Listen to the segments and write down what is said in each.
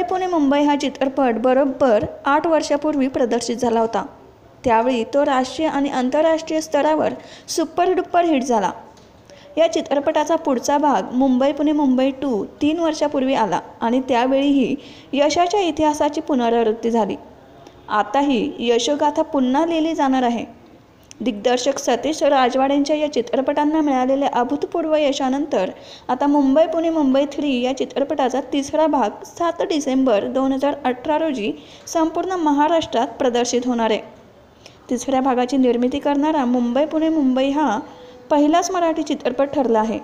मुंबई पुणे मुंबई हा चित्रपट बरोबर आठ वर्षापूर्वी प्रदर्शित झाला होता. त्यावेळी तो राष्ट्रीय आणि आंतरराष्ट्रीय स्तरावर सुपर डुप्पर हिट झाला. या चित्रपटाचा पुढचा भाग मुंबई पुणे मुंबई टू तीन वर्षापूर्वी आला आणि त्यावेळीही यशाच्या इतिहासाची पुनरावृत्ती झाली. आताही यशोगाथा पुन्हा लिहिली जाणार आहे. दिग्दर्शक सतीश राजवाडेंच्या या चित्रपटांना मिळालेल्या अभूतपूर्व यशानंतर आता मुंबई पुणे मुंबई थ्री या चित्रपटाचा तिसरा भाग सात डिसेंबर दोन हजार अठरा रोजी संपूर्ण महाराष्ट्रात प्रदर्शित होणार आहे. तिसऱ्या भागाची निर्मिती करणारा मुंबई पुणे मुंबई हा पहिलाच मराठी चित्रपट ठरला आहे.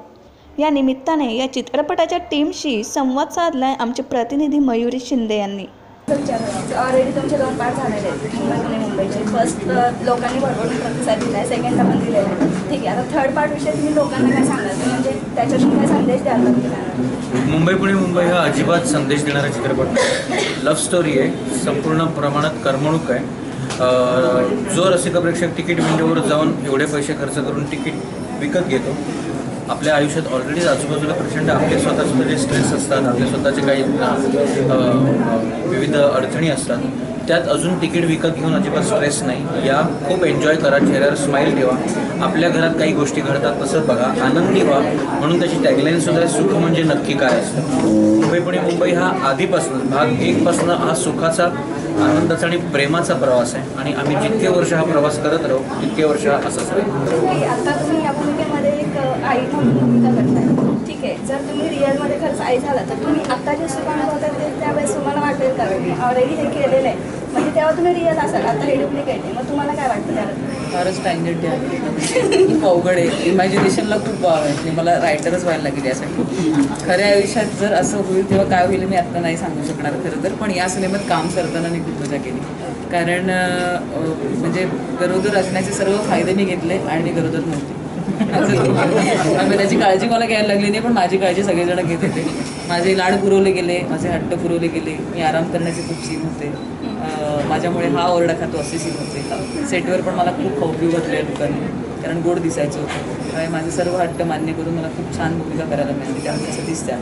या निमित्ताने या चित्रपटाच्या टीमशी संवाद साधलाय आमचे प्रतिनिधी मयुरी शिंदे यांनी. ऑलरेडी तुमचे दोन पार्ट झालेले आहेत. मुंबई पुणे मुंबईचे फर्स्ट लोकांनी भरपूर प्रतिसाद दिला आहे. सेकंडला पण दिलेला आहे ठीक आहे आता थर्ड पार्ट विषयी तुम्ही लोकांना काय सांगाल? म्हणजे त्याच्यातून काय संदेश द्याल मुंबई पुणे मुंबई हा अजिबात संदेश देणारा चित्रपट लव्ह स्टोरी आहे. संपूर्ण प्रमाणात करमणूक आहे. जो रसिक प्रेक्षक तिकीट विंडोवर जाऊन एवढे पैसे खर्च करून तिकीट विकत घेतो. आपल्या आयुष्यात ऑलरेडी आजूबाजूला प्रचंड आपले स्वतःचे म्हणजे जे स्ट्रेस असतात आपले स्वतःचे काही विविध अडचणी असतात. त्यात अजून तिकीट विकत घेऊन अजिबात स्ट्रेस नाही. या खूप एन्जॉय करा चेहऱ्यावर स्माईल ठेवा. आपल्या घरात काही गोष्टी घडतात तसं बघा. आनंदी व्हा म्हणून त्याची टॅगलाईन सुद्धा सुख म्हणजे नक्की काय असतं. मुंबई पुणे मुंबई हा आधीपासून भाग एकपासून हा सुखाचा आनंदाचा आणि प्रेमाचा प्रवास आहे. आणि आम्ही जितके वर्ष हा प्रवास करत राहू तितके वर्ष हा असाच राहील ठीक आहे. जर तुम्ही रिअलमध्ये खरंच आई झाला तर तुम्ही आता जे सुख अनुभवतात ते त्यावेळेस तुम्हाला वाटेल का? ऑलरेडी हे केलेलं आहे. म्हणजे तेव्हा तुम्ही रिअल असाल आता हे डुप्लिकेट आहे. मग तुम्हाला काय वाटतं त्यावर? फारच टँगेट आहे. खूप अवघड आहे. इमॅजिनेशनला खूप वाव आहे. म्हणजे मला रायटरच व्हायला लागेल यासाठी खऱ्या आयुष्यात जर असं होईल तेव्हा काय होईल मी आत्ता नाही सांगू शकणार खरं तर. पण या सिनेमात काम करताना मी खूप मजा केली. कारण म्हणजे गरोदर असण्याचे सर्व फायदे मी घेतले आणि मी गरोदर नव्हते. त्यामुळे त्याची काळजी मला घ्यायला लागली नाही पण माझी काळजी सगळेजण घेत होते. माझे लाड पुरवले गेले माझे हट्ट पुरवले गेले. मी आराम करण्याचे खूप सीन होते. माझ्यामुळे हा ओरडा खातो असे सीन होते. सेटवर पण मला खूप खाऊ घातले लोकांनी. कारण गोड दिसायचं होतं. त्यामुळे माझे सर्व हट्ट मान्य करून मला खूप छान भूमिका करायला मिळाली. त्यामुळे असं दिसते.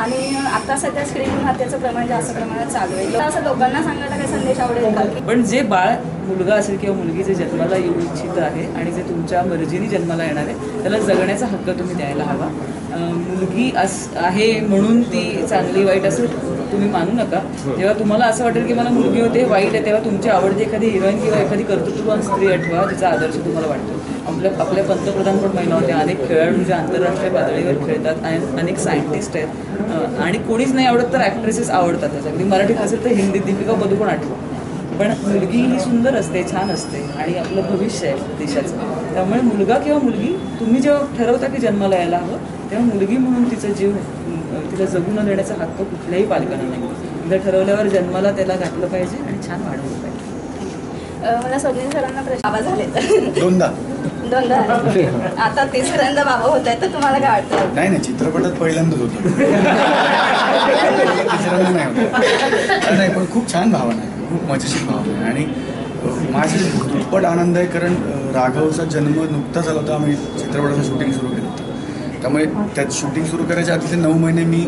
आणि आता सध्या स्क्रीन हत्याचं प्रमाण जास्त प्रमाणात चालू आहे. असं लोकांना सांगायला काही संदेश आवडेल पण जे बाळ मुलगा असेल किंवा मुलगी जे जन्माला येऊ इच्छित आहे आणि जे तुमच्या मर्जीने जन्माला येणार आहे त्याला जगण्याचा हक्क तुम्ही द्यायला हवा. मुलगी अस आहे म्हणून ती चांगली वाईट असं तुम्ही मानू नका. जेव्हा तुम्हाला असं वाटेल की मला मुलगी होते वाईट आहे तेव्हा तुमची आवडती एखादी हिरोईन किंवा एखादी कर्तृत्ववान स्त्री आठवा जिचा आदर्श तुम्हाला वाटतो. आपल्या आपल्या पंतप्रधान पण महिला होत्या. अनेक खेळाडू जे आंतरराष्ट्रीय पातळीवर खेळतात आणि अनेक सायंटिस्ट आहेत. आणि कोणीच नाही आवडत तर ॲक्ट्रेसेस आवडतात त्याच्या अगदी मराठीत असेल तर हिंदी दीपिका पदुकोण आठवतो पण मुलगी ही सुंदर असते छान असते आणि आपलं भविष्य आहे देशाचं. त्यामुळे मुलगा किंवा मुलगी तुम्ही जेव्हा ठरवता की जन्माला यायला हवं तेव्हा मुलगी म्हणून तिचा जीव तिला जगू न देण्याचा हक्क कुठल्याही पालकांना नाही एकदा ठरवल्यावर जन्माला त्याला घातलं पाहिजे आणि छान वाढवलं पाहिजे. मला सरांना प्रश्न बाबा झाले. दोनदा. दोनदा आता तिसऱ्यांदा बाबा होत आहे तर तुम्हाला काय वाटतं? नाही नाही चित्रपटात पहिल्यांदाच होतं. तिसऱ्यांदा नाही होतं. नाही पण खूप छान भावना आहे. खूप मजेशीर भावना आहे. आणि अ, माझे दुप्पट आनंद आहे कारण अ, राघवचा जन्म नुकता झाला होता. आम्ही चित्रपटाचं शूटिंग सुरू केलं होतं. त्यामुळे त्यात शूटिंग सुरू करायच्या आधी ते नऊ महिने मी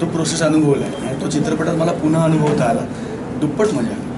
तो प्रोसेस अनुभवला आहे. आणि तो चित्रपटात मला पुन्हा अनुभवता आला. दुप्पट मजा. आली